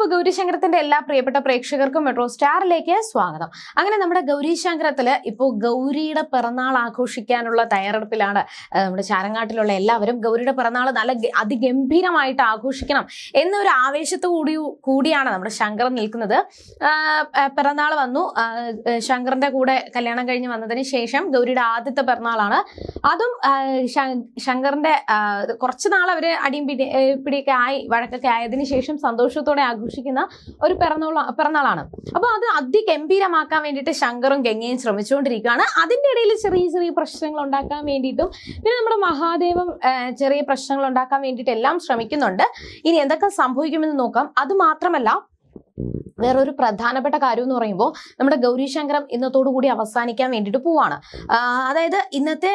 അപ്പോൾ ഗൗരിശങ്കരത്തിന്റെ എല്ലാ പ്രിയപ്പെട്ട പ്രേക്ഷകർക്കും മെട്രോ സ്റ്റാറിലേക്ക് സ്വാഗതം. അങ്ങനെ നമ്മുടെ ഗൗരിശങ്കരത്തിൽ ഇപ്പോൾ ഗൗരിയുടെ പിറന്നാൾ ആഘോഷിക്കാനുള്ള തയ്യാറെടുപ്പിലാണ് നമ്മുടെ ചാരങ്ങാട്ടിലുള്ള എല്ലാവരും ഗൗരിയുടെ പിറന്നാൾ നല്ല അതിഗംഭീരമായിട്ട് ആഘോഷിക്കണം എന്നൊരു ആവേശത്തോടു കൂടിയാണ് നമ്മുടെ ശങ്കർ നിൽക്കുന്നത്. പിറന്നാൾ വന്നു. ശങ്കറിന്റെ കൂടെ കല്യാണം കഴിഞ്ഞ് വന്നതിന് ശേഷം ഗൗരിയുടെ ആദ്യത്തെ പിറന്നാളാണ്. അതും ശങ്കറിന്റെ കുറച്ച് നാൾ അവർ അടിയും പിടി പിടിയൊക്കെ ആയി വഴക്കൊക്കെ ആയതിനു ശേഷം സന്തോഷത്തോടെ ആഘോഷിക്കുന്ന ഒരു പിറന്നാൾ പിറന്നാളാണ്. അപ്പൊ അത് അതിഗംഭീരമാക്കാൻ വേണ്ടിയിട്ട് ശങ്കറും ഗംഗയും ശ്രമിച്ചുകൊണ്ടിരിക്കുകയാണ്. അതിന്റെ ഇടയിൽ ചെറിയ ചെറിയ പ്രശ്നങ്ങൾ ഉണ്ടാക്കാൻ വേണ്ടിയിട്ടും പിന്നെ നമ്മുടെ മഹാദേവം ചെറിയ പ്രശ്നങ്ങൾ ഉണ്ടാക്കാൻ വേണ്ടിയിട്ട് എല്ലാം ശ്രമിക്കുന്നുണ്ട്. ഇനി എന്തൊക്കെ സംഭവിക്കുമെന്ന് നോക്കാം. അത് മാത്രമല്ല വേറൊരു പ്രധാനപ്പെട്ട കാര്യം എന്ന് പറയുമ്പോൾ നമ്മുടെ ഗൗരീശങ്കരം ഇന്നത്തോടു കൂടി അവസാനിക്കാൻ വേണ്ടിയിട്ട് പോവാണ്. അതായത് ഇന്നത്തെ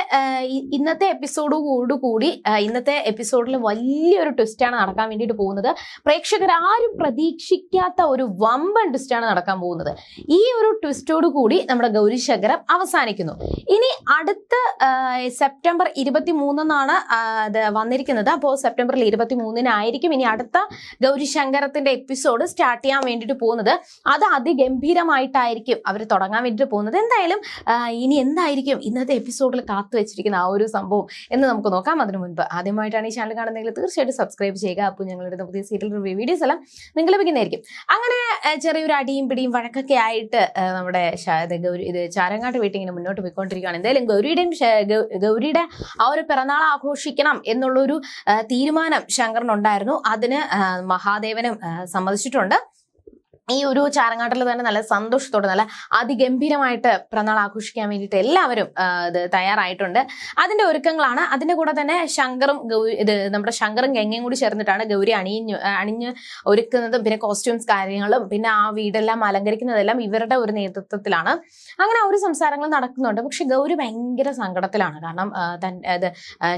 ഇന്നത്തെ എപ്പിസോഡോടുകൂടി ഇന്നത്തെ എപ്പിസോഡിൽ വലിയൊരു ട്വിസ്റ്റാണ് നടക്കാൻ വേണ്ടിയിട്ട് പോകുന്നത്. പ്രേക്ഷകർ ആരും പ്രതീക്ഷിക്കാത്ത ഒരു വമ്പൻ ട്വിസ്റ്റാണ് നടക്കാൻ പോകുന്നത്. ഈ ഒരു ട്വിസ്റ്റോടു കൂടി നമ്മുടെ ഗൗരീശങ്കരം അവസാനിക്കുന്നു. ഇനി അടുത്ത സെപ്റ്റംബർ ഇരുപത്തി മൂന്നെന്നാണ് വന്നിരിക്കുന്നത്. അപ്പോൾ സെപ്റ്റംബറിൽ ഇരുപത്തി മൂന്നിനായിരിക്കും ഇനി അടുത്ത ഗൗരിശങ്കരത്തിന്റെ എപ്പിസോഡ് സ്റ്റാർട്ട് ചെയ്യാൻ വേണ്ടിയിട്ട് പോകുന്നത്. അത് അതിഗംഭീരമായിട്ടായിരിക്കും അവർ തുടങ്ങാൻ വേണ്ടിയിട്ട് പോകുന്നത്. എന്തായാലും ഇനി എന്തായിരിക്കും ഇന്നത്തെ എപ്പിസോഡിൽ കാത്തു വെച്ചിരിക്കുന്ന ആ ഒരു സംഭവം എന്ന് നമുക്ക് നോക്കാം. അതിനു മുൻപ് ആദ്യമായിട്ടാണ് ഈ ചാനൽ കാണുന്നതെങ്കിൽ തീർച്ചയായിട്ടും സബ്സ്ക്രൈബ് ചെയ്യുക. അപ്പോൾ ഞങ്ങളുടെ പുതിയ സീരിയൽ റിവ്യൂ വീഡിയോസ് എല്ലാം നിങ്ങൾ ലഭിക്കുന്നതായിരിക്കും. അങ്ങനെ ചെറിയൊരു അടിയും പിടിയും വഴക്കൊക്കെ ആയിട്ട് നമ്മുടെ ഗൗരി ഇത് ചാരങ്ങാട്ട് വീട്ടിൽ ഇങ്ങനെ മുന്നോട്ട് പോയിക്കൊണ്ടിരിക്കുകയാണ്. എന്തായാലും ഗൗരിയുടെയും ഗൗരിയുടെ ആ ഒരു പിറന്നാൾ ആഘോഷിക്കണം എന്നുള്ളൊരു തീരുമാനം ശങ്കറിനുണ്ടായിരുന്നു അതിന് മഹാദേവനും സമ്മതിച്ചിട്ടുണ്ട്. ഈ ഒരു ചാരങ്ങാട്ടിൽ തന്നെ നല്ല സന്തോഷത്തോടെ നല്ല അതിഗംഭീരമായിട്ട് പിറന്നാൾ ആഘോഷിക്കാൻ വേണ്ടിയിട്ട് എല്ലാവരും ഇത് തയ്യാറായിട്ടുണ്ട്. അതിന്റെ ഒരുക്കങ്ങളാണ്. അതിന്റെ കൂടെ തന്നെ ശങ്കറും ഇത് നമ്മുടെ ശങ്കറും ഗംഗയും കൂടി ചേർന്നിട്ടാണ് ഗൗരി അണിഞ്ഞു അണിഞ്ഞ് ഒരുക്കുന്നതും പിന്നെ കോസ്റ്റ്യൂംസ് കാര്യങ്ങളും പിന്നെ ആ വീടെല്ലാം അലങ്കരിക്കുന്നതെല്ലാം ഇവരുടെ ഒരു നേതൃത്വത്തിലാണ്. അങ്ങനെ ഒരു സംസാരങ്ങൾ നടക്കുന്നുണ്ട്. പക്ഷെ ഗൗരി ഭയങ്കര സങ്കടത്തിലാണ്. കാരണം അത്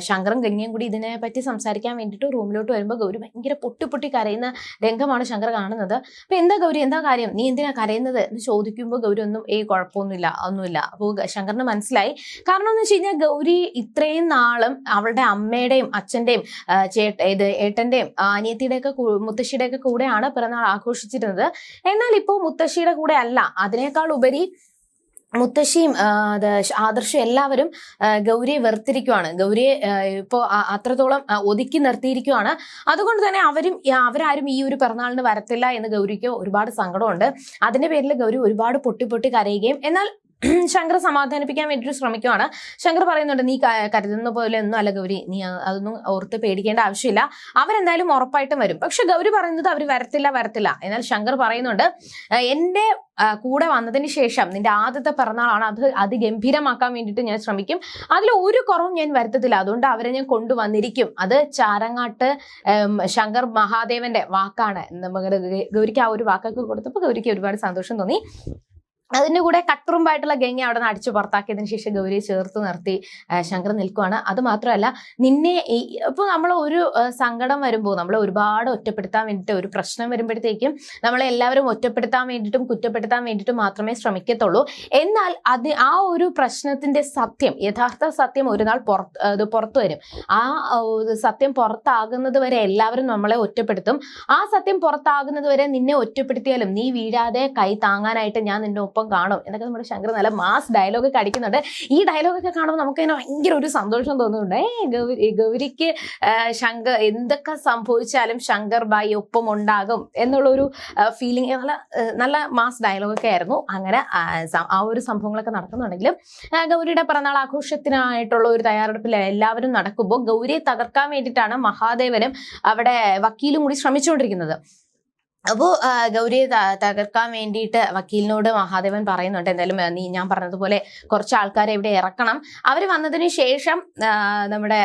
ശങ്കറും ഗംഗയും കൂടി ഇതിനെ പറ്റി സംസാരിക്കാൻ വേണ്ടിയിട്ട് റൂമിലോട്ട് വരുമ്പോൾ ഗൗരി ഭയങ്കര പൊട്ടി പൊട്ടി കരയുന്ന രംഗമാണ് ശങ്കർ കാണുന്നത്. അപ്പൊ എന്താ ഗൗരി എന്താ കാര്യം? നീ എന്തിനാ കരയുന്നത്? എന്ന് ചോദിക്കുമ്പോൾ ഗൗരി ഒന്നും ഏയ് കുഴപ്പമൊന്നുമില്ല ഒന്നുമില്ല. അപ്പോൾ ശങ്കറിന് മനസ്സിലായി. കാരണം എന്ന് വെച്ച് കഴിഞ്ഞാൽ ഗൗരി ഇത്രയും നാളും അവളുടെ അമ്മയുടെയും അച്ഛന്റെയും ചേട്ട ഇത് ഏട്ടന്റെയും അനിയത്തിയുടെയൊക്കെ മുത്തശ്ശിയുടെയൊക്കെ കൂടെയാണ് പിറന്നാൾ ആഘോഷിച്ചിരുന്നത്. എന്നാൽ ഇപ്പോൾ മുത്തശ്ശിയുടെ കൂടെ അല്ല. അതിനേക്കാൾ ഉപരി മുത്തശ്ശിയും ആദർശം എല്ലാവരും ഗൗരിയെ വെറുത്തിരിക്കുവാണ്. ഗൗരിയെ ഇപ്പോൾ അത്രത്തോളം ഒതുക്കി നിർത്തിയിരിക്കുവാണ്. അതുകൊണ്ട് തന്നെ അവരും അവരാരും ഈ ഒരു പിറന്നാളിന് വരത്തില്ല എന്ന് ഗൗരിക്ക് ഒരുപാട് സങ്കടമുണ്ട്. അതിന്റെ പേരിൽ ഗൗരി ഒരുപാട് പൊട്ടി പൊട്ടി കരയുകയും എന്നാൽ ശങ്കർ സമാധാനിപ്പിക്കാൻ വേണ്ടിയിട്ട് ശ്രമിക്കുവാണ്. ശങ്കർ പറയുന്നുണ്ട് നീ കരുതുന്ന പോലെ ഒന്നും അല്ല ഗൗരി. നീ അതൊന്നും ഓർത്ത് പേടിക്കേണ്ട ആവശ്യമില്ല. അവരെന്തായാലും ഉറപ്പായിട്ടും വരും. പക്ഷെ ഗൗരി പറയുന്നത് അവർ വരത്തില്ല വരത്തില്ല. എന്നാൽ ശങ്കർ പറയുന്നുണ്ട് എന്റെ കൂടെ വന്നതിന് ശേഷം നിന്റെ ആദ്യത്തെ പിറന്നാളാണ്. അത് അതിഗംഭീരമാക്കാൻ വേണ്ടിയിട്ട് ഞാൻ ശ്രമിക്കും. അതിൽ ഒരു കുറവും ഞാൻ വരുത്തത്തില്ല. അതുകൊണ്ട് അവരെ ഞാൻ കൊണ്ടുവന്നിരിക്കും. അത് ചാരങ്ങാട്ട് ശങ്കർ മഹാദേവന്റെ വാക്കാണ്. നമ്മുടെ ഗൗരിക്ക് ആ ഒരു വാക്കൊക്കെ കൊടുത്തപ്പോൾ ഗൗരിക്ക് ഒരുപാട് സന്തോഷം തോന്നി. അതിന്റെ കൂടെ കട്ടുറുമ്പായിട്ടുള്ള ഗംഗ അവിടെ നിന്ന് അടിച്ചു പുറത്താക്കിയതിന് ശേഷം ഗൗരിയെ ചേർത്ത് നിർത്തി ശങ്കർ നിൽക്കുവാണ്. അത് മാത്രമല്ല നിന്നെ ഇപ്പോൾ നമ്മൾ ഒരു സങ്കടം വരുമ്പോൾ നമ്മൾ ഒരുപാട് ഒറ്റപ്പെടുത്താൻ വേണ്ടിയിട്ട് ഒരു പ്രശ്നം വരുമ്പോഴത്തേക്കും നമ്മളെ എല്ലാവരും ഒറ്റപ്പെടുത്താൻ വേണ്ടിയിട്ടും കുറ്റപ്പെടുത്താൻ വേണ്ടിയിട്ടും മാത്രമേ ശ്രമിക്കത്തുള്ളൂ. എന്നാൽ അത് ആ ഒരു പ്രശ്നത്തിന്റെ സത്യം യഥാർത്ഥ സത്യം ഒരു നാൾ പുറത്ത് പുറത്തു വരും. ആ സത്യം പുറത്താകുന്നത് വരെ എല്ലാവരും നമ്മളെ ഒറ്റപ്പെടുത്തും. ആ സത്യം പുറത്താകുന്നത് വരെ നിന്നെ ഒറ്റപ്പെടുത്തിയാലും നീ വീഴാതെ കൈ താങ്ങാനായിട്ട് ഞാൻ നിന്റെ ഒപ്പം കാണും. എന്നൊക്കെ നമ്മുടെ ശങ്കർ നല്ല മാസ് ഡയലോഗ് ഒക്കെ അടിക്കുന്നുണ്ട്. ഈ ഡയലോഗൊക്കെ കാണുമ്പോൾ നമുക്ക് ഇങ്ങനെ ഭയങ്കര ഒരു സന്തോഷം തോന്നുന്നുണ്ട്. ഏ ഗൗരി ഗൗരിക്ക് ശങ്കർ എന്തൊക്കെ സംഭവിച്ചാലും ശങ്കർ ബായി ഒപ്പം ഉണ്ടാകും എന്നുള്ളൊരു ഫീലിംഗ് നല്ല നല്ല മാസ് ഡയലോഗൊക്കെ ആയിരുന്നു. അങ്ങനെ ആ, ഒരു സംഭവങ്ങളൊക്കെ നടക്കുന്നുണ്ടെങ്കിലും ഗൗരിയുടെ പിറന്നാൾ ആഘോഷത്തിനായിട്ടുള്ള ഒരു തയ്യാറെടുപ്പിൽ എല്ലാവരും നടക്കുമ്പോൾ ഗൗരിയെ തകർക്കാൻ വേണ്ടിയിട്ടാണ് മഹാദേവനും അവിടെ വക്കീലും കൂടി ശ്രമിച്ചുകൊണ്ടിരിക്കുന്നത്. അപ്പോൾ ഗൗരിയെ തകർക്കാൻ വേണ്ടിയിട്ട് വക്കീലിനോട് മഹാദേവൻ പറയുന്നുണ്ട്. എന്തായാലും നീ ഞാൻ പറഞ്ഞതുപോലെ കുറച്ച് ആൾക്കാരെ ഇവിടെ ഇറക്കണം. അവർ വന്നതിന് ശേഷം നമ്മുടെ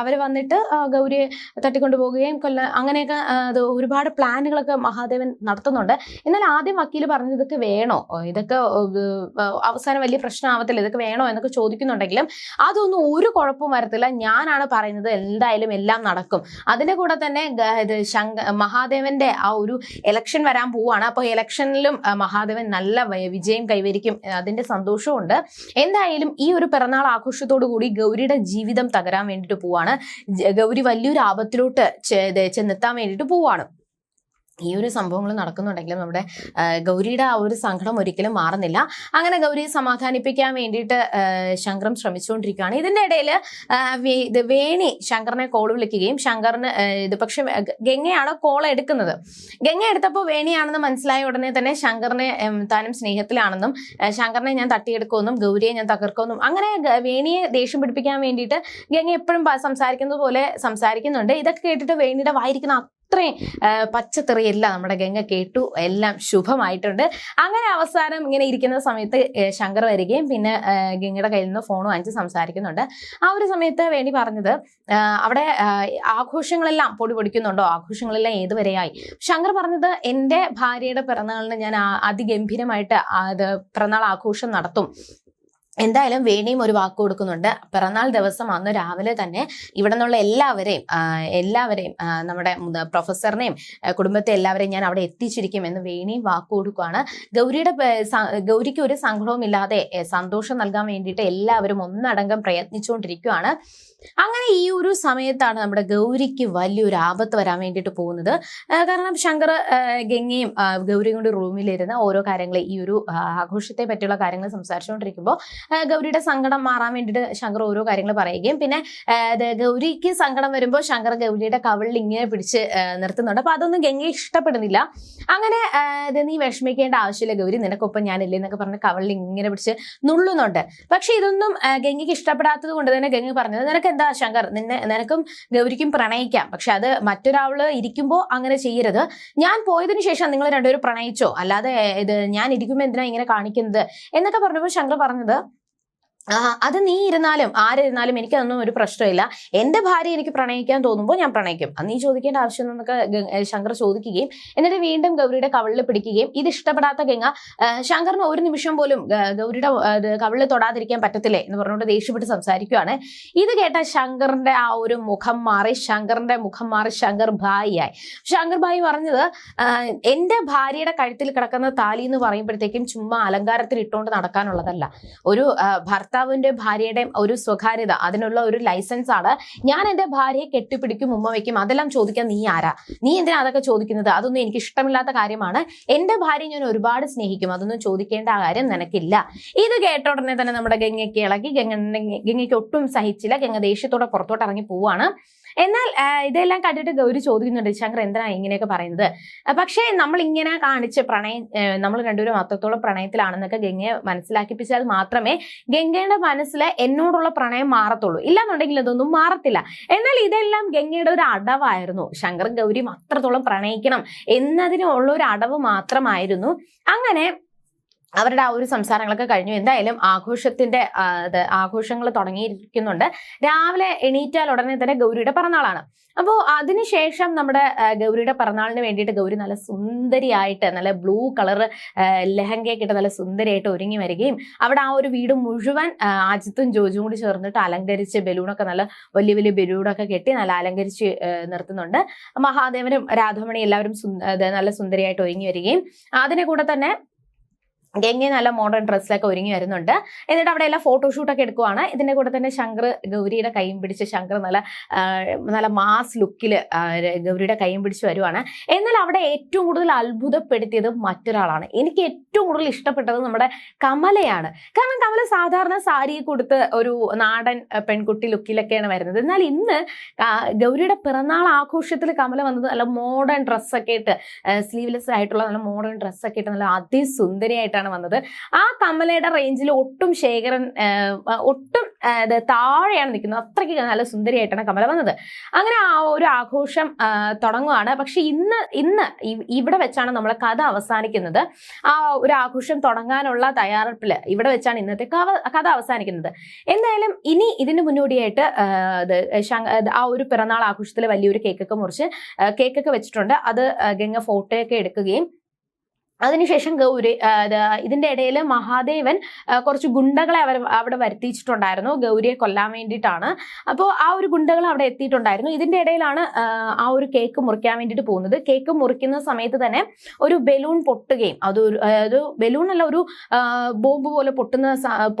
അവർ വന്നിട്ട് ഗൗരിയെ തട്ടിക്കൊണ്ടു പോവുകയും കൊല്ല അങ്ങനെയൊക്കെ ഒരുപാട് പ്ലാനുകളൊക്കെ മഹാദേവൻ നടത്തുന്നുണ്ട്. എന്നാൽ ആദ്യം വക്കീൽ പറഞ്ഞു ഇതൊക്കെ വേണോ? ഇതൊക്കെ അവസാനം വലിയ പ്രശ്നമാവത്തില്ല ഇതൊക്കെ വേണോ എന്നൊക്കെ ചോദിക്കുന്നുണ്ടെങ്കിലും അതൊന്നും ഒരു കുഴപ്പവും വരത്തില്ല. ഞാനാണ് പറയുന്നത് എന്തായാലും എല്ലാം നടക്കും. അതിന്റെ കൂടെ തന്നെ ഇത് ശങ്ക മഹാദേവന്റെ ആ ഒരു ഇലക്ഷൻ വരാൻ പോവാണ് അപ്പോൾ ഇലക്ഷനിലും മഹാദേവൻ നല്ല വിജയം കൈവരിക്കും. അതിന്റെ സന്തോഷമുണ്ട് എന്തായാലും ഈ ഒരു പിറന്നാൾ ആഘോഷത്തോടു കൂടി ഗൗരിയുടെ ജീവിതം തകരാൻ വേണ്ടിയിട്ട് പോവാണ് ഗൗരി വലിയൊരു ആപത്തിലോട്ട് ചെന്നെത്താൻ വേണ്ടിയിട്ട് പോവാണ് ഈ ഒരു സംഭവങ്ങൾ നടക്കുന്നുണ്ടെങ്കിലും നമ്മുടെ ഗൗരിയുടെ ആ ഒരു സങ്കടം ഒരിക്കലും മാറുന്നില്ല. അങ്ങനെ ഗൗരിയെ സമാധാനിപ്പിക്കാൻ വേണ്ടിയിട്ട് ശങ്കറും ശ്രമിച്ചുകൊണ്ടിരിക്കുകയാണ്. ഇതിന്റെ ഇടയിൽ ഇത് വേണി ശങ്കറിനെ കോൾ വിളിക്കുകയും ശങ്കറിന് ഇത് പക്ഷെ ഗംഗയാണ് കോൾ എടുക്കുന്നത്. ഗംഗ എടുത്തപ്പോൾ വേണിയാണെന്ന് മനസ്സിലായ ഉടനെ തന്നെ ശങ്കറിനെ താനും സ്നേഹത്തിലാണെന്നും ശങ്കറിനെ ഞാൻ തട്ടിയെടുക്കുമെന്നും ഗൗരിയെ ഞാൻ തകർക്കുമെന്നും അങ്ങനെ വേണിയെ ദേഷ്യം പിടിപ്പിക്കാൻ വേണ്ടിയിട്ട് ഗംഗ എപ്പോഴും സംസാരിക്കുന്നത് പോലെ സംസാരിക്കുന്നുണ്ട്. ഇതൊക്കെ കേട്ടിട്ട് വേണിയുടെ വായിരിക്കുന്ന അത്രയും എല്ലാം നമ്മുടെ ഗംഗ കേട്ടു. എല്ലാം ശുഭമായിട്ടുണ്ട്. അങ്ങനെ അവസാനം ഇങ്ങനെ ഇരിക്കുന്ന സമയത്ത് ശങ്കർ വരികയും പിന്നെ ഗംഗയുടെ കയ്യിൽ നിന്ന് ഫോൺ വാങ്ങിച്ച് സംസാരിക്കുന്നുണ്ട്. ആ ഒരു സമയത്ത് വേണ്ടി പറഞ്ഞത് അവിടെ ആഘോഷങ്ങളെല്ലാം പൊടി പൊടിക്കുന്നുണ്ടോ? ആഘോഷങ്ങളെല്ലാം ഏതുവരെയായി? ശങ്കർ പറഞ്ഞത് എന്റെ ഭാര്യയുടെ പിറന്നാളിന് ഞാൻ അതിഗംഭീരമായിട്ട് അത് പിറന്നാൾ ആഘോഷം നടത്തും. എന്തായാലും വേണിയും ഒരു വാക്ക് കൊടുക്കുന്നുണ്ട്. പിറന്നാൾ ദിവസം അന്ന് രാവിലെ തന്നെ ഇവിടെ നിന്നുള്ള എല്ലാവരെയും എല്ലാവരെയും നമ്മുടെ പ്രൊഫസറിനെയും കുടുംബത്തെ എല്ലാവരെയും ഞാൻ അവിടെ എത്തിച്ചിരിക്കും എന്ന് വേണിയും വാക്ക് കൊടുക്കുകയാണ് ഗൗരിയുടെ ഗൗരിക്ക് ഒരു സങ്കടവും ഇല്ലാതെ സന്തോഷം നൽകാൻ വേണ്ടിയിട്ട് എല്ലാവരും ഒന്നടങ്കം പ്രയത്നിച്ചുകൊണ്ടിരിക്കുകയാണ് അങ്ങനെ ഈ ഒരു സമയത്താണ് നമ്മുടെ ഗൗരിക്ക് വലിയൊരു ആപത്ത് വരാൻ വേണ്ടിയിട്ട് പോകുന്നത്. കാരണം ശങ്കർ ഗംഗയും ഗൗരിയും കൊണ്ട് റൂമിലിരുന്ന് ഓരോ കാര്യങ്ങളെ ഈ ഒരു ആഘോഷത്തെ പറ്റിയുള്ള കാര്യങ്ങൾ സംസാരിച്ചുകൊണ്ടിരിക്കുമ്പോൾ ഗൗരിയുടെ സങ്കടം മാറാൻ വേണ്ടിയിട്ട് ശങ്കർ ഓരോ കാര്യങ്ങൾ പറയുകയും പിന്നെ ഗൗരിക്ക് സങ്കടം വരുമ്പോൾ ശങ്കർ ഗൗരിയുടെ കവിളിൽ ഇങ്ങനെ പിടിച്ച് നിർത്തുന്നുണ്ട്. അപ്പൊ അതൊന്നും ഗംഗ ഇഷ്ടപ്പെടുന്നില്ല. അങ്ങനെ നീ വിഷമിക്കേണ്ട ആവശ്യമില്ല ഗൗരി നിനക്കൊപ്പം ഞാനില്ലേ എന്നൊക്കെ പറഞ്ഞ് കവിളിൽ ഇങ്ങനെ പിടിച്ച് നുള്ളുന്നുണ്ട്. പക്ഷെ ഇതൊന്നും ഗംഗയ്ക്ക് ഇഷ്ടപ്പെടാത്തത് കൊണ്ട് തന്നെ ഗംഗ പറഞ്ഞത് നിനക്ക് എന്താ ശങ്കർ? നിന്നെ നിനക്കും ഗൗരിക്കും പ്രണയിക്കാം. പക്ഷെ അത് മറ്റൊരാൾ ഇരിക്കുമ്പോൾ അങ്ങനെ ചെയ്യരുത്. ഞാൻ പോയതിനു ശേഷം നിങ്ങൾ രണ്ടുപേരും പ്രണയിച്ചോ? അല്ലാതെ ഇത് ഞാൻ ഇരിക്കുമ്പോൾ എന്തിനാ ഇങ്ങനെ കാണിക്കുന്നത്? എന്നൊക്കെ പറഞ്ഞപ്പോൾ ശങ്കർ പറഞ്ഞത് അത് നീ ഇരുന്നാലും ആരിരുന്നാലും എനിക്കതൊന്നും ഒരു പ്രശ്നമില്ല. എന്റെ ഭാര്യ എനിക്ക് പ്രണയിക്കാൻ തോന്നുമ്പോൾ ഞാൻ പ്രണയിക്കും. അത് നീ ചോദിക്കേണ്ട ആവശ്യം എന്നൊക്കെ ശങ്കർ ചോദിക്കുകയും എന്നിട്ട് വീണ്ടും ഗൗരിയുടെ കവളിൽ പിടിക്കുകയും ഇത് ഇഷ്ടപ്പെടാത്ത ഗംഗ ശങ്കറിന് ഒരു നിമിഷം പോലും ഗൗരിയുടെ കവളിൽ തൊടാതിരിക്കാൻ പറ്റത്തില്ലേ എന്ന് പറഞ്ഞുകൊണ്ട് ദേഷ്യപ്പെട്ട് സംസാരിക്കുകയാണ് ഇത് കേട്ട ശങ്കറിന്റെ ആ ഒരു മുഖം മാറി ശങ്കറിന്റെ മുഖം മാറി ശങ്കർ ഭായിയായി. ശങ്കർ ഭായി പറഞ്ഞത് എന്റെ ഭാര്യയുടെ കഴുത്തിൽ കിടക്കുന്ന താലി എന്ന് പറയുമ്പോഴത്തേക്കും ചുമ്മാ അലങ്കാരത്തിൽ ഇട്ടുകൊണ്ട് നടക്കാനുള്ളതല്ല. ഒരു ആ, ഭർത്താവിന്റെ ഭാര്യയുടെ ഒരു സ്വകാര്യത അതിനുള്ള ഒരു ലൈസൻസ് ആണ്. ഞാൻ എന്റെ ഭാര്യയെ കെട്ടിപ്പിടിക്കും ഉമ്മ വയ്ക്കും അതെല്ലാം ചോദിക്കാൻ നീ ആരാ? നീ എന്തിനാ അതൊക്കെ ചോദിക്കുന്നത്? അതൊന്നും എനിക്ക് ഇഷ്ടമില്ലാത്ത കാര്യമാണ്. എന്റെ ഭാര്യ ഞാൻ ഒരുപാട് സ്നേഹിക്കും അതൊന്നും ചോദിക്കേണ്ട കാര്യം നിനക്കില്ല. ഇത് കേട്ട ഉടനെ തന്നെ നമ്മുടെ ഗംഗയ്ക്ക് ഇളകി ഗംഗ ഗംഗയ്ക്ക് ഒട്ടും സഹിച്ചില്ല. ഗംഗ ദേഷ്യത്തോടെ പുറത്തോട്ട് ഇറങ്ങി പോവാണ്. എന്നാൽ ഇതെല്ലാം കണ്ടിട്ട് ഗൗരി ചോദിക്കുന്നുണ്ട് ശങ്കർ എന്തിനാ ഇങ്ങനെയൊക്കെ പറയുന്നത്? പക്ഷേ നമ്മൾ ഇങ്ങനെ കാണിച്ച് പ്രണയം നമ്മൾ രണ്ടുപേരും അത്രത്തോളം പ്രണയത്തിലാണെന്നൊക്കെ ഗംഗയെ മനസ്സിലാക്കിപ്പിച്ചാൽ മാത്രമേ ഗംഗയുടെ മനസ്സിൽ എന്നോടുള്ള പ്രണയം മാറത്തുള്ളൂ. ഇല്ലാന്നുണ്ടെങ്കിൽ ഇതൊന്നും മാറത്തില്ല. എന്നാൽ ഇതെല്ലാം ഗംഗയുടെ ഒരു അടവായിരുന്നു. ശങ്കർ ഗൗരിയും അത്രത്തോളം പ്രണയിക്കണം എന്നതിനുള്ള ഒരു അടവ് മാത്രമായിരുന്നു. അങ്ങനെ അവരുടെ ആ ഒരു സംസാരങ്ങളൊക്കെ കഴിഞ്ഞു. എന്തായാലും ആഘോഷത്തിന്റെ ആഘോഷങ്ങൾ തുടങ്ങിയിരിക്കുന്നുണ്ട്. രാവിലെ എണീറ്റാൽ ഉടനെ തന്നെ ഗൗരിയുടെ പിറന്നാളാണ്. അപ്പോൾ അതിനുശേഷം നമ്മുടെ ഗൗരിയുടെ പിറന്നാളിന് വേണ്ടിയിട്ട് ഗൗരി നല്ല സുന്ദരിയായിട്ട് നല്ല ബ്ലൂ കളർ ലെഹങ്കയൊക്കെ ഇട്ട് നല്ല സുന്ദരിയായിട്ട് ഒരുങ്ങി വരികയും അവിടെ ആ ഒരു വീട് മുഴുവൻ അജിത്തും ജോജും കൂടി ചേർന്നിട്ട് അലങ്കരിച്ച് ബലൂണൊക്കെ നല്ല വലിയ വലിയ ബലൂണൊക്കെ കെട്ടി നല്ല അലങ്കരിച്ച് നിർത്തുന്നുണ്ട്. മഹാദേവനും രാധമണി എല്ലാവരും നല്ല സുന്ദരിയായിട്ട് ഒരുങ്ങി വരികയും അതിനെ കൂടെ തന്നെ ഗംഗ നല്ല മോഡേൺ ഡ്രസ്സിലൊക്കെ ഒരുങ്ങി വരുന്നുണ്ട്. എന്നിട്ട് അവിടെ എല്ലാം ഫോട്ടോഷൂട്ടൊക്കെ എടുക്കുവാണ്. ഇതിന്റെ കൂടെ തന്നെ ശങ്കർ ഗൗരിയുടെ കൈയും പിടിച്ച് ശങ്കർ നല്ല നല്ല മാസ് ലുക്കിൽ ഗൗരിയുടെ കൈയും പിടിച്ച് വരുവാണ്. എന്നാൽ അവിടെ ഏറ്റവും കൂടുതൽ അത്ഭുതപ്പെടുത്തിയത് മറ്റൊരാളാണ്. എനിക്ക് ഏറ്റവും കൂടുതൽ ഇഷ്ടപ്പെട്ടത് നമ്മുടെ കമലയാണ്. കാരണം കമല സാധാരണ സാരി കൊടുത്ത് ഒരു നാടൻ പെൺകുട്ടി ലുക്കിലൊക്കെയാണ് വരുന്നത്. എന്നാൽ ഇന്ന് ഗൗരിയുടെ പിറന്നാൾ ആഘോഷത്തിൽ കമല വന്നത് നല്ല മോഡേൺ ഡ്രസ്സൊക്കെ ഇട്ട് സ്ലീവ്ലെസ് ആയിട്ടുള്ള നല്ല മോഡേൺ ഡ്രസ്സൊക്കെ ഇട്ട് നല്ല അതിസുന്ദരിയായിട്ടാണ് വന്നത്. ആ കമലയുടെ റേഞ്ചിൽ ഒട്ടും ശേഖരൻ ഒട്ടും താഴെയാണ് നിൽക്കുന്നത്. അത്രയ്ക്ക് നല്ല സുന്ദരിയായിട്ടാണ് കമല വന്നത്. അങ്ങനെ ആ ഒരു ആഘോഷം തുടങ്ങുകയാണ് പക്ഷെ ഇന്ന് ഇന്ന് ഇവിടെ വെച്ചാണ് നമ്മളെ കഥ അവസാനിക്കുന്നത്. ആ ഒരു ആഘോഷം തുടങ്ങാനുള്ള തയ്യാറെടുപ്പിൽ ഇവിടെ വെച്ചാണ് ഇന്നത്തെ കഥ അവസാനിക്കുന്നത്. എന്തായാലും ഇനി ഇതിന് മുന്നോടിയായിട്ട് ആ, ഒരു പിറന്നാൾ ആഘോഷത്തിൽ വലിയൊരു കേക്കൊക്കെ മുറിച്ച് കേക്കൊക്കെ വെച്ചിട്ടുണ്ട്. അത് ഗംഗ ഫോട്ടോയൊക്കെ എടുക്കുകയും അതിനുശേഷം ഗൗരി ഇതിന്റെ ഇടയിൽ മഹാദേവൻ കുറച്ച് ഗുണ്ടകളെ അവർ അവിടെ വരുത്തിയിട്ടുണ്ടായിരുന്നു ഗൗരിയെ കൊല്ലാൻ വേണ്ടിയിട്ടാണ്. അപ്പോൾ ആ ഒരു ഗുണ്ടകൾ അവിടെ എത്തിയിട്ടുണ്ടായിരുന്നു. ഇതിന്റെ ഇടയിലാണ് ആ, ഒരു കേക്ക് മുറിക്കാൻ വേണ്ടിയിട്ട് പോകുന്നത്. കേക്ക് മുറിക്കുന്ന സമയത്ത് തന്നെ ഒരു ബലൂൺ പൊട്ടുകയും അത് ഒരു ബലൂൺ അല്ല ഒരു ബോംബ് പോലെ പൊട്ടുന്ന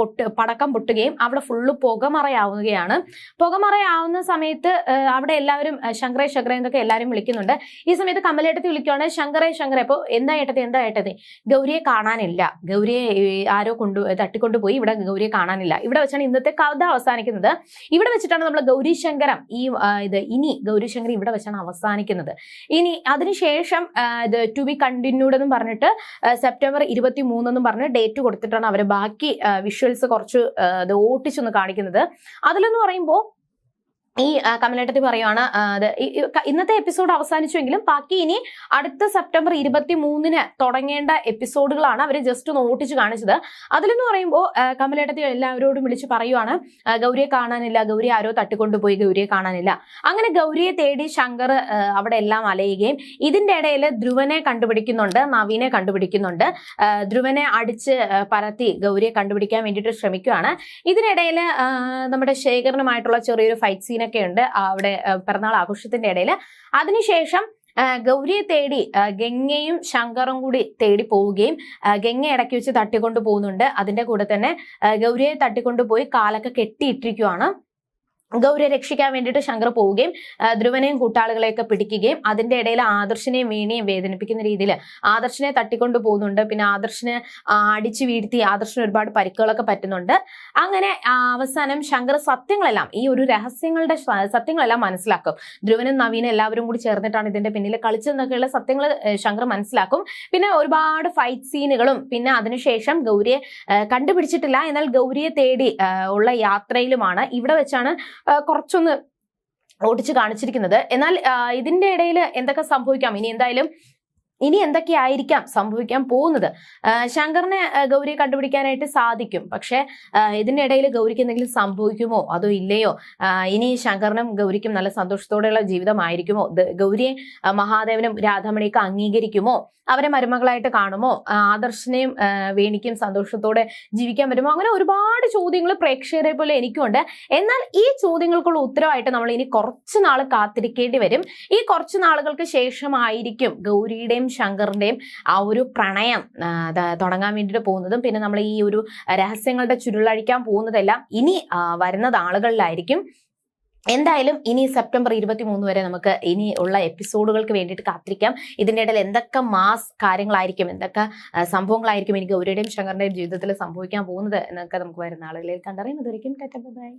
പൊട്ട് പടക്കം പൊട്ടുകയും അവിടെ ഫുള്ള് പുകമറയാവുകയാണ്. പുകമറയാവുന്ന സമയത്ത് അവിടെ എല്ലാവരും ശങ്കരേ ശങ്കരേ എന്നൊക്കെ എല്ലാവരും വിളിക്കുന്നുണ്ട്. ഈ സമയത്ത് കമലേട്ടത്തി വിളിക്കുവാണ് ശങ്കരേ ശങ്കരേ അപ്പോൾ എന്താ ഏട്ടത്തി എന്താ ഏട്ടത്തി ഗൗരിയെ കാണാനില്ല. ഗൗരിയെ ആരോ കൊണ്ടു തട്ടിക്കൊണ്ടുപോയി ഇവിടെ ഗൗരിയെ കാണാനില്ല. ഇവിടെ വെച്ചാണ് ഇന്നത്തെ കഥ അവസാനിക്കുന്നത്. ഇവിടെ വെച്ചിട്ടാണ് നമ്മൾ ഗൗരി ശങ്കരം ഈ ഇത് ഇനി ഗൗരി ശങ്കരം ഇവിടെ വെച്ചാണ് അവസാനിക്കുന്നത്. ഇനി അതിനുശേഷം ഇത് ടു ബി കണ്ടിന്യൂഡ് എന്ന് പറഞ്ഞിട്ട് സെപ്റ്റംബർ ഇരുപത്തി മൂന്നെന്നും പറഞ്ഞ് ഡേറ്റ് കൊടുത്തിട്ടാണ് അവർ ബാക്കി വിഷ്വൽസ് കുറച്ച് ഇത് ഓട്ടിച്ചൊന്ന് കാണിക്കുന്നത്. അതിലെന്ന് പറയുമ്പോൾ ഈ കമലേട്ടത്തിൽ പറയുവാണ് ഇന്നത്തെ എപ്പിസോഡ് അവസാനിച്ചുവെങ്കിലും ബാക്കി ഇനി അടുത്ത സെപ്റ്റംബർ ഇരുപത്തി മൂന്നിന് തുടങ്ങേണ്ട എപ്പിസോഡുകളാണ് അവർ ജസ്റ്റ് ഒന്ന് ഓട്ടിച്ച് കാണിച്ചത്. അതിലെന്ന് പറയുമ്പോൾ കമലേട്ടത്തിൽ കമലേട്ടത്തി എല്ലാവരോടും വിളിച്ച് പറയുവാണ് ഗൗരിയെ കാണാനില്ല ഗൗരി ആരോ തട്ടിക്കൊണ്ടുപോയി ഗൗരിയെ കാണാനില്ല. അങ്ങനെ ഗൗരിയെ തേടി ശങ്കർ അവിടെ എല്ലാം അലയുകയും ഇതിന്റെ ഇടയിൽ ധ്രുവനെ കണ്ടുപിടിക്കുന്നുണ്ട് നവീനെ കണ്ടുപിടിക്കുന്നുണ്ട്. ധ്രുവനെ അടിച്ച് പരത്തി ഗൗരിയെ കണ്ടുപിടിക്കാൻ വേണ്ടിയിട്ട് ശ്രമിക്കുകയാണ് ഇതിനിടയിൽ നമ്മുടെ ശേഖരനുമായിട്ടുള്ള ചെറിയൊരു ഫൈറ്റ് സീനൊക്കെ ഉണ്ട് അവിടെ പിറന്നാൾ ആഘോഷത്തിന്റെ ഇടയിൽ അതിനുശേഷം ഗൗരിയെ തേടി ഗംഗയും ശങ്കറും കൂടി തേടി പോവുകയും ഗംഗ ഇടയ്ക്ക് വെച്ച് തട്ടിക്കൊണ്ട് പോകുന്നുണ്ട്. അതിന്റെ കൂടെ തന്നെ ഗൗരിയെ തട്ടിക്കൊണ്ട് പോയി കാലൊക്കെ കെട്ടിയിട്ടിരിക്കുവാണ്. ഗൗരിയെ രക്ഷിക്കാൻ വേണ്ടിയിട്ട് ശങ്കർ പോവുകയും ധ്രുവനെയും കൂട്ടാളികളെയൊക്കെ പിടിക്കുകയും അതിന്റെ ഇടയിൽ ആദർശിനെയും വീണയും വേദനിപ്പിക്കുന്ന രീതിയിൽ ആദർശിനെ തട്ടിക്കൊണ്ട് പോകുന്നുണ്ട്. പിന്നെ ആദർശിനെ അടിച്ച് വീഴ്ത്തി ആദർശിന് ഒരുപാട് പരിക്കുകളൊക്കെ പറ്റുന്നുണ്ട്. അങ്ങനെ അവസാനം ശങ്കർ സത്യങ്ങളെല്ലാം ഈ ഒരു രഹസ്യങ്ങളുടെ സത്യങ്ങളെല്ലാം മനസ്സിലാക്കും. ധ്രുവനും നവീനും എല്ലാവരും കൂടി ചേർന്നിട്ടാണ് ഇതിന്റെ പിന്നിൽ കളിച്ചതെന്നൊക്കെയുള്ള സത്യങ്ങൾ ശങ്കർ മനസ്സിലാക്കും. പിന്നെ ഒരുപാട് ഫൈറ്റ് സീനുകളും പിന്നെ അതിനുശേഷം ഗൗരിയെ കണ്ടുപിടിച്ചിട്ടില്ല. എന്നാൽ ഗൗരിയെ തേടി ഉള്ള യാത്രയിലുമാണ്. ഇവിടെ വെച്ചാണ് കുറച്ചൊന്ന് ഓടിച്ച് കാണിച്ചിരിക്കുന്നത്. എന്നാൽ ഇതിന്റെ ഇടയിൽ എന്തൊക്കെ സംഭവിക്കാം? ഇനി എന്തായാലും ഇനി എന്തൊക്കെയായിരിക്കാം സംഭവിക്കാൻ പോകുന്നത്? ശങ്കറിനെ ഗൗരിയെ കണ്ടുപിടിക്കാനായിട്ട് സാധിക്കും. പക്ഷേ ഇതിനിടയിൽ ഗൗരിക്ക് എന്തെങ്കിലും സംഭവിക്കുമോ? അതോ ഇല്ലയോ? ഇനി ശങ്കറിനും ഗൗരിക്കും നല്ല സന്തോഷത്തോടെയുള്ള ജീവിതമായിരിക്കുമോ? ഗൗരിയെ മഹാദേവനും രാധാമണിയൊക്കെ അംഗീകരിക്കുമോ? അവരെ മരുമകളായിട്ട് കാണുമോ? ആദർശനെയും വേണിക്കും സന്തോഷത്തോടെ ജീവിക്കാൻ പറ്റുമോ? അങ്ങനെ ഒരുപാട് ചോദ്യങ്ങൾ പ്രേക്ഷകരെ പോലെ എനിക്കുണ്ട്. എന്നാൽ ഈ ചോദ്യങ്ങൾക്കുള്ള ഉത്തരവായിട്ട് നമ്മൾ ഇനി കുറച്ച് നാൾ കാത്തിരിക്കേണ്ടി വരും. ഈ കുറച്ച് നാളുകൾക്ക് ശേഷമായിരിക്കും ഗൗരിയുടെയും ശങ്കറിന്റെയും ആ ഒരു പ്രണയം തുടങ്ങാൻ വേണ്ടിയിട്ട് പോകുന്നതും പിന്നെ നമ്മൾ ഈ ഒരു രഹസ്യങ്ങളുടെ ചുരുളഴിക്കാൻ പോകുന്നതെല്ലാം ഇനി വരുന്ന നാളുകളിലായിരിക്കും എന്തായാലും ഇനി സെപ്റ്റംബർ ഇരുപത്തി മൂന്ന് വരെ നമുക്ക് ഇനി ഉള്ള എപ്പിസോഡുകൾക്ക് വേണ്ടിയിട്ട് കാത്തിരിക്കാം. ഇതിന്റെ ഇടയിൽ എന്തൊക്കെ മാസ് കാര്യങ്ങളായിരിക്കും എന്തൊക്കെ സംഭവങ്ങളായിരിക്കും എനിക്ക് ഒരുടെയും ശങ്കറിന്റെയും ജീവിതത്തിൽ സംഭവിക്കാൻ പോകുന്നത് എന്നൊക്കെ നമുക്ക് വരുന്ന ആളുകളിൽ കണ്ടറിയാം അതൊരിക്കും ബൈ.